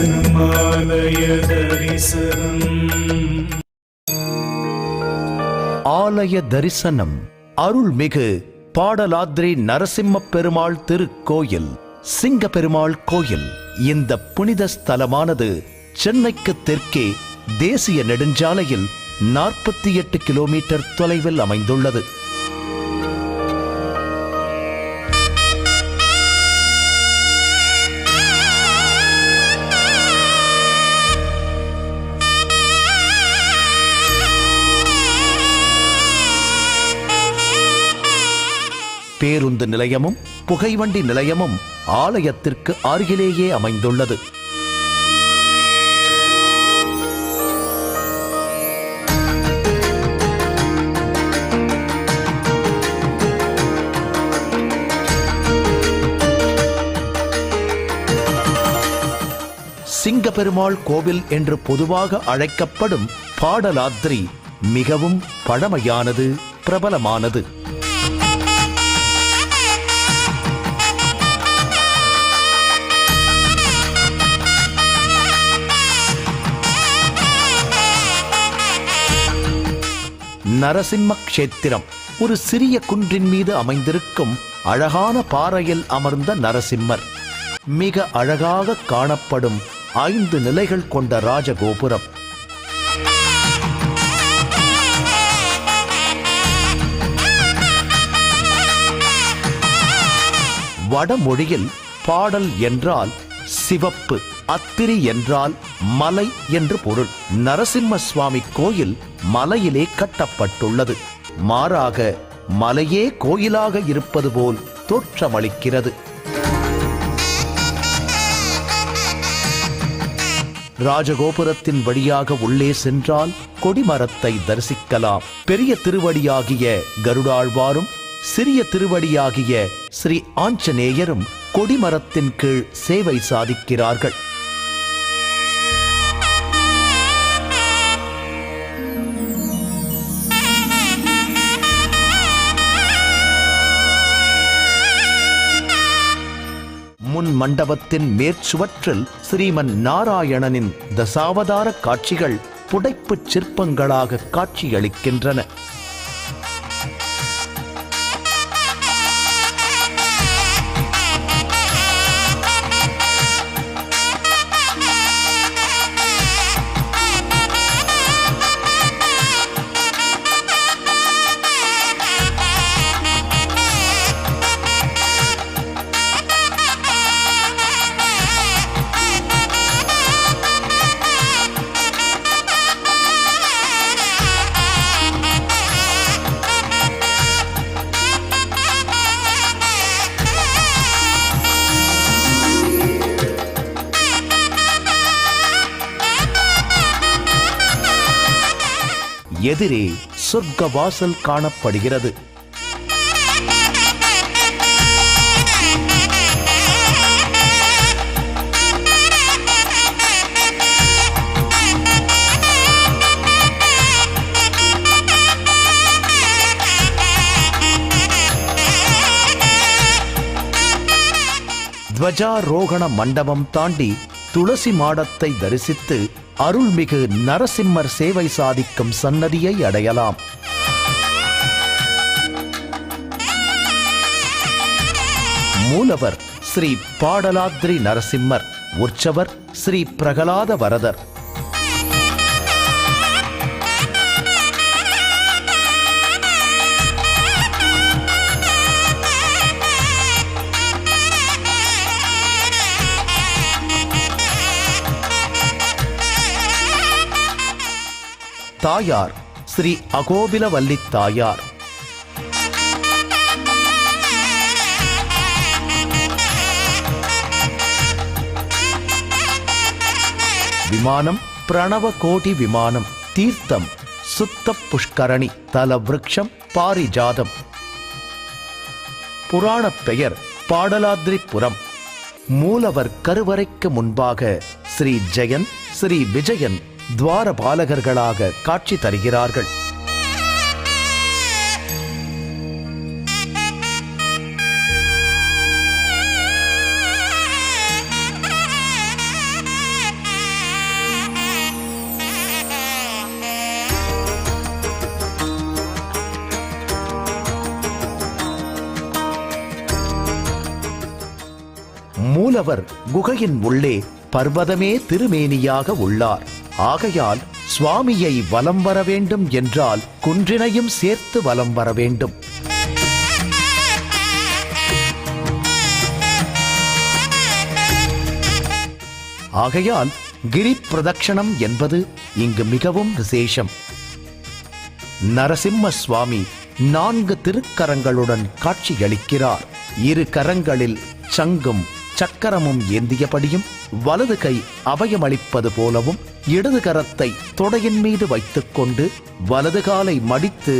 தரிசனமாலய தரிசனம் ஆலய தரிசனம் அருள்மிகு பாடலாத்ரி நரசிம்ம பெருமாள் திருக்கோயில் சிங்க பெருமாள் கோயில். இந்த புனித ஸ்தலமானது சென்னைக்கு தெற்கே தேசிய நெடுஞ்சாலையில் நாற்பத்தி எட்டு கிலோமீட்டர் தொலைவில் அமைந்துள்ளது. பேருந்து நிலையமும் புகைவண்டி நிலையமும் ஆலயத்திற்கு அருகிலேயே அமைந்துள்ளது. சிங்கப்பெருமாள் கோவில் என்று பொதுவாக அழைக்கப்படும் பாடலாத்ரி மிகவும் பழமையானது பிரபலமானது. நரசிம்ம கஷேத்திரம். ஒரு சிறிய குன்றின் மீது அமைந்திருக்கும் அழகான பாறையில் அமர்ந்த நரசிம்மர். மிக அழகாக காணப்படும் ஐந்து நிலைகள் கொண்ட ராஜகோபுரம். வடமொழியில் பாடல் என்றால் சிவப்பு அத்திரி என்றால் மலை என்று பொருள். நரசிம்ம சுவாமி கோயில் மலையிலே கட்டப்பட்டுள்ளது. மாறாக மலையே கோயிலாக இருப்பது போல் தோற்றமளிக்கிறது. ராஜகோபுரத்தின் வழியாக உள்ளே சென்றால் கொடிமரத்தை தரிசிக்கலாம். பெரிய திருவடியாகிய கருடாழ்வாரும் சிறிய திருவடியாகிய ஸ்ரீ ஆஞ்சநேயரும் கொடிமரத்தின் கீழ் சேவை சாதிக்கிறார்கள். முன் மண்டபத்தின் மேற்சுவற்றில் ஸ்ரீமன் நாராயணனின் தசாவதார காட்சிகள் புடைப்புச் சிற்பங்களாக காட்சியளிக்கின்றன. எதிரே சொர்க்க வாசல் காணப்படுகிறது. துவஜாரோகண மண்டபம் தாண்டி துளசி மாடத்தை தரிசித்து அருள்மிகு நரசிம்மர் சேவை சாதிக்கும் சன்னதியை அடையலாம். மூலவர் ஸ்ரீ பாடலாத்ரி நரசிம்மர் உற்சவர் ஸ்ரீ பிரகலாத வரதர். தாயார் ஸ்ரீ அகோபிலவல்லி தாயார். விமானம் பிரணவ கோடி விமானம் தீர்த்தம் சுத்த புஷ்கரணி தல விரக்ஷம் பாரிஜாதம். புராணப் பெயர் பாடலாத்ரிபுரம். மூலவர் கருவறைக்கு முன்பாக ஸ்ரீ ஜெயன் ஸ்ரீ விஜயன் துவாரபாலகர்களாக காட்சி தருகிறார்கள். மூலவர் குகையின் உள்ளே பர்வதமே திருமேனியாக உள்ளார். ஆகையால் சுவாமியை வலம் வர வேண்டும் என்றால் குன்றினையும் சேர்த்து வலம் வர வேண்டும். ஆகையால் கிரி பிரதட்சணம் என்பது இங்கு மிகவும் விசேஷம். நரசிம்ம சுவாமி நான்கு திருக்கரங்களுடன் காட்சியளிக்கிறார். இரு கரங்களில் சங்கும் சக்கரமும் ஏந்தியபடியும் வலது கை அபயமளிப்பது போலவும் இடது கரத்தை தொடையின் மீது வைத்துக்கொண்டு வலது காலை மடித்து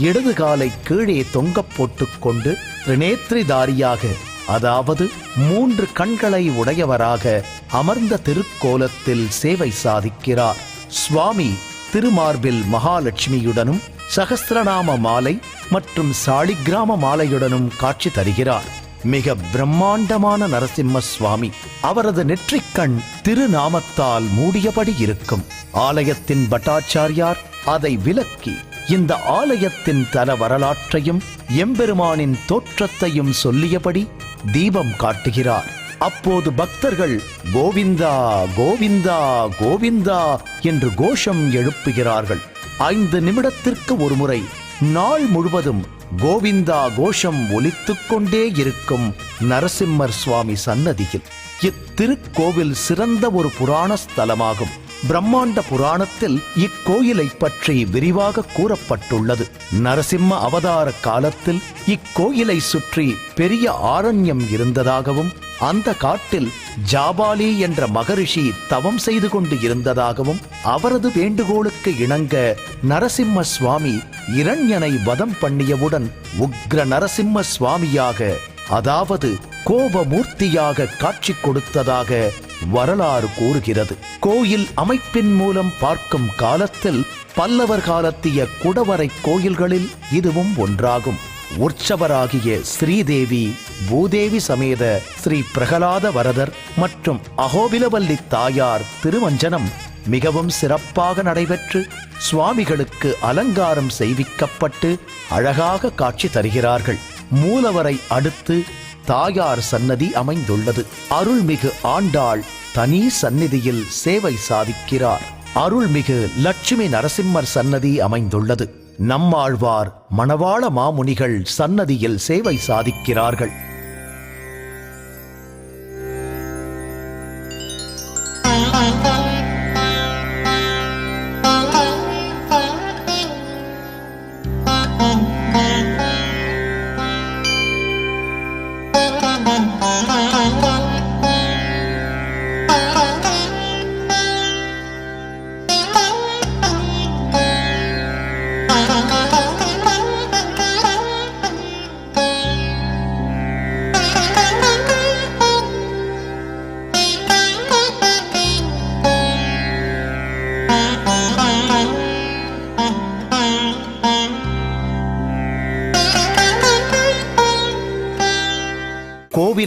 இடது காலை கீழே தொங்கப் போட்டுக்கொண்டு திரிநேத்ரிதாரியாக அதாவது மூன்று கண்களை உடையவராக அமர்ந்த திருக்கோலத்தில் சேவை சாதிக்கிறார். சுவாமி திருமார்பில் மகாலட்சுமியுடனும் சகஸ்திரநாம மாலை மற்றும் சாலிகிராம மாலையுடனும் காட்சி தருகிறார். மிக பிரம்மாண்டமான நரசிம்ம சுவாமி அவரது நெற்றிக்கண் திருநாமத்தால் மூடியபடி இருக்கும். ஆலயத்தின் பட்டாச்சாரியார் அதை விலக்கி இந்த ஆலயத்தின் தல வரலாற்றையும் எம்பெருமானின் தோற்றத்தையும் சொல்லியபடி தீபம் காட்டுகிறார். அப்போது பக்தர்கள் கோவிந்தா கோவிந்தா கோவிந்தா என்று கோஷம் எழுப்புகிறார்கள். ஐந்து நிமிடத்திற்கு ஒருமுறை நாள் முழுவதும் கோவிந்தா கோஷம் ஒலித்துக் கொண்டே இருக்கும் நரசிம்மர் சுவாமி சன்னதியில். இத்திருக்கோவில் சிறந்த ஒரு புராண ஸ்தலமாகும். பிரம்மாண்ட புராணத்தில் இக்கோயிலை பற்றி விரிவாக கூறப்பட்டுள்ளது. நரசிம்ம அவதார காலத்தில் இக்கோயிலை சுற்றி பெரிய ஆரண்யம் இருந்ததாகவும் அந்த காட்டில் ஜாபாலி என்ற மகரிஷி தவம் செய்து கொண்டு இருந்ததாகவும் அவரது வேண்டுகோளுக்கு இணங்க நரசிம்ம சுவாமி இரண்யனை வதம் பண்ணியவுடன் உக்ர நரசிம்ம சுவாமியாக அதாவது கோபமூர்த்தியாக காட்சி கொடுத்ததாக வரலாறு கூறுகிறது. கோயில் அமைப்பின் மூலம் பார்க்கும் காலத்தில் பல்லவர் காலத்திய குடவரை கோயில்களில் இதுவும் ஒன்றாகும். உற்சவராகிய ஸ்ரீதேவி பூதேவி சமேத ஸ்ரீ பிரகலாத வரதர் மற்றும் அகோபிலவல்லி தாயார் திருவஞ்சனம் மிகவும் சிறப்பாக நடைபெற்று சுவாமிகளுக்கு அலங்காரம் செய்விக்கப்பட்டு அழகாக காட்சி தருகிறார்கள். மூலவரை அடுத்து தாயார் சன்னதி அமைந்துள்ளது. அருள்மிகு ஆண்டாள் தனி சந்நிதியில் சேவை சாதிக்கிறார். அருள்மிகு லட்சுமி நரசிம்மர் சன்னதி அமைந்துள்ளது. நம்மாழ்வார் மணவாள மாமுனிகள் சன்னதியில் சேவை சாதிக்கிறார்கள்.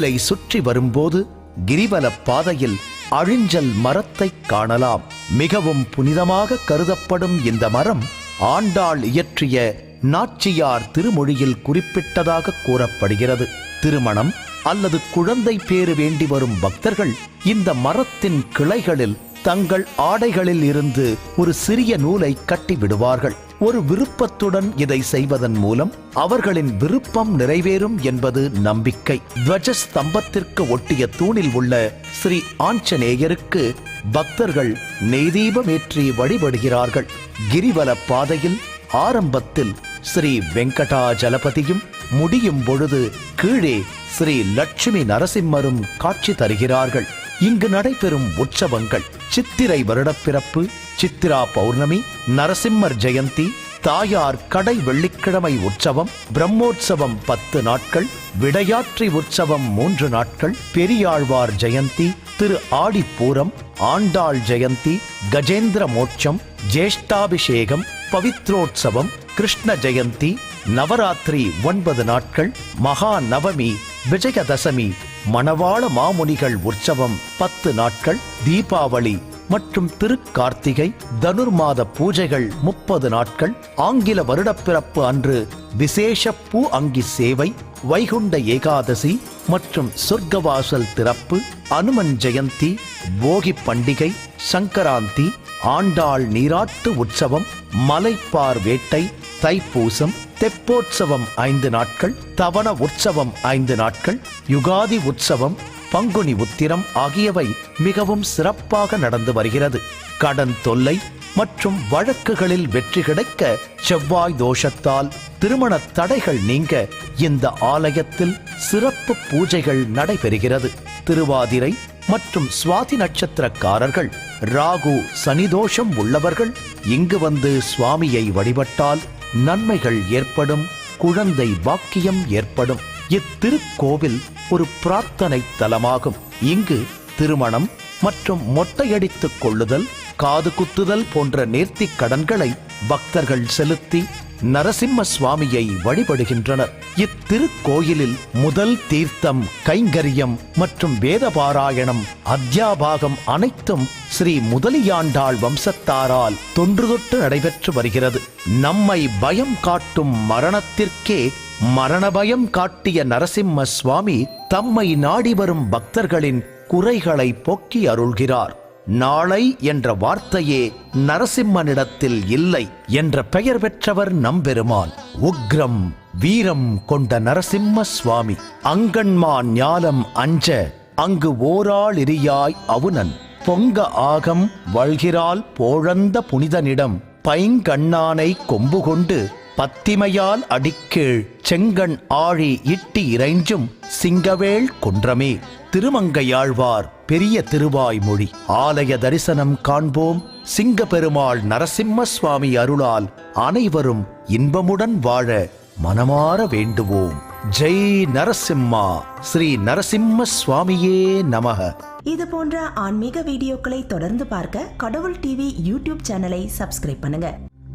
கோயிலை சுற்றி வரும்போது கிரிவல பாதையில் அழிஞ்சல் மரத்தை காணலாம். மிகவும் புனிதமாக கருதப்படும் இந்த மரம் ஆண்டாள் இயற்றிய நாச்சியார் திருமொழியில் குறிப்பிட்டதாக கூறப்படுகிறது. திருமணம் அல்லது குழந்தை பேறு வேண்டி வரும் பக்தர்கள் இந்த மரத்தின் கிளைகளில் தங்கள் ஆடைகளில் இருந்து ஒரு சிறிய நூலை கட்டி விடுவார்கள். ஒரு விருப்பத்துடன் இதை செய்வதன் மூலம் அவர்களின் விருப்பம் நிறைவேறும் என்பது நம்பிக்கை. துவஜ ஸ்தம்பத்திற்கு ஒட்டிய தூணில் உள்ள ஸ்ரீ ஆஞ்சநேயருக்கு பக்தர்கள் நெய்தீபமேற்றி வழிபடுகிறார்கள். கிரிவல பாதையில் ஆரம்பத்தில் ஸ்ரீ வெங்கடாஜலபதியும் முடியும் பொழுது கீழே ஸ்ரீ லட்சுமி நரசிம்மரும் காட்சி தருகிறார்கள். இங்கு நடைபெறும் உற்சவங்கள். சித்திரை வருடப்பிறப்பு சித்திரா பௌர்ணமி நரசிம்மர் ஜெயந்தி தாயார் கடை வெள்ளிக்கிழமை உற்சவம் பிரம்மோற்சவம் பத்து நாட்கள் விடையாற்றி உற்சவம் மூன்று நாட்கள் பெரியாழ்வார் ஜெயந்தி திரு ஆடிப்பூரம் ஆண்டாள் ஜெயந்தி கஜேந்திர மோட்சம் ஜேஷ்டாபிஷேகம் பவித்ரோற்சவம் கிருஷ்ண ஜெயந்தி நவராத்திரி ஒன்பது நாட்கள் மகா நவமி விஜயதசமி மணவாள மாமுனிகள் உற்சவம் பத்து நாட்கள் தீபாவளி மற்றும் திருக்கார்த்திகை தனுர்மாத பூஜைகள் முப்பது நாட்கள் ஆங்கில வருடப்பிறப்பு அன்று விசேஷ பூ அங்கி சேவை வைகுண்ட ஏகாதசி மற்றும் சொர்க்கவாசல் திறப்பு அனுமன் ஜெயந்தி போகி பண்டிகை சங்கராந்தி ஆண்டாள் நீராட்டு உற்சவம் மலைப்பார் வேட்டை தைப்பூசம் தெப்போற்சவம் ஐந்து நாட்கள் தவண உற்சவம் ஐந்து நாட்கள் யுகாதி உற்சவம் பங்குனி உத்திரம் ஆகியவை மிகவும் சிறப்பாக நடந்து வருகிறது. கடன் தொல்லை மற்றும் வழக்குகளில் வெற்றி கிடைக்க செவ்வாய் தோஷத்தால் திருமண தடைகள் நீங்க இந்த ஆலயத்தில் சிறப்பு பூஜைகள் நடைபெறுகிறது. திருவாதிரை மற்றும் சுவாதி நட்சத்திரக்காரர்கள் ராகு சனிதோஷம் உள்ளவர்கள் இங்கு வந்து சுவாமியை வழிபட்டால் நன்மைகள் ஏற்படும் குழந்தை பாக்கியம் ஏற்படும். இத்திருக்கோவில் ஒரு பிரார்த்தனை தலமாகும். இங்கு திருமணம் மற்றும் மொட்டையடித்துக் கொள்ளுதல் காது குத்துதல் போன்ற நேர்த்திக் கடன்களை பக்தர்கள் செலுத்தி நரசிம்ம சுவாமியை வழிபடுகின்றனர். இத்திருக்கோயிலில் முதல் தீர்த்தம் கைங்கரியம் மற்றும் வேதபாராயணம் அத்தியாபாகம் அனைத்தும் ஸ்ரீ முதலியாண்டாள் வம்சத்தாரால் தொன்று தொட்டு நடைபெற்று வருகிறது. நம்மை பயம் காட்டும் மரணத்திற்கே மரண பயம் காட்டிய நரசிம்ம சுவாமி தம்மை நாடி வரும் பக்தர்களின் குறைகளை போக்கி அருள்கிறார். நாளை என்ற வார்த்தையே நரசிம்மனிடத்தில் இல்லை என்ற பெயர் பெற்றவர் நம்பெருமான். உக்ரம் வீரம் கொண்ட நரசிம்ம சுவாமி. அங்கன்மா ஞாலம் அஞ்ச அங்கு ஓராளிரியாய் அவுனன். பொங்க ஆகம் வழ்கிறால் போழந்த புனிதனிடம் பைங்கண்ணானை கொம்பு கொண்டு பத்திமையால் அடிக்கீழ் செங்கண் ஆழி இட்டி இறைஞ்சும் சிங்கவேள் குன்றமே. திருமங்கையாழ்வார் பெரிய திருவாய்மொழி ஆலய தரிசனம் காண்போம். சிங்க பெருமாள் நரசிம்ம சுவாமி அருளால் அனைவரும் இன்பமுடன் வாழ மனமாற வேண்டுவோம். ஜெய் நரசிம்மா. ஸ்ரீ நரசிம்ம சுவாமியே நமக. இது போன்ற ஆன்மீக வீடியோக்களை தொடர்ந்து பார்க்க கடவுள் டிவி யூடியூப் சேனலை சப்ஸ்கிரைப் பண்ணுங்க.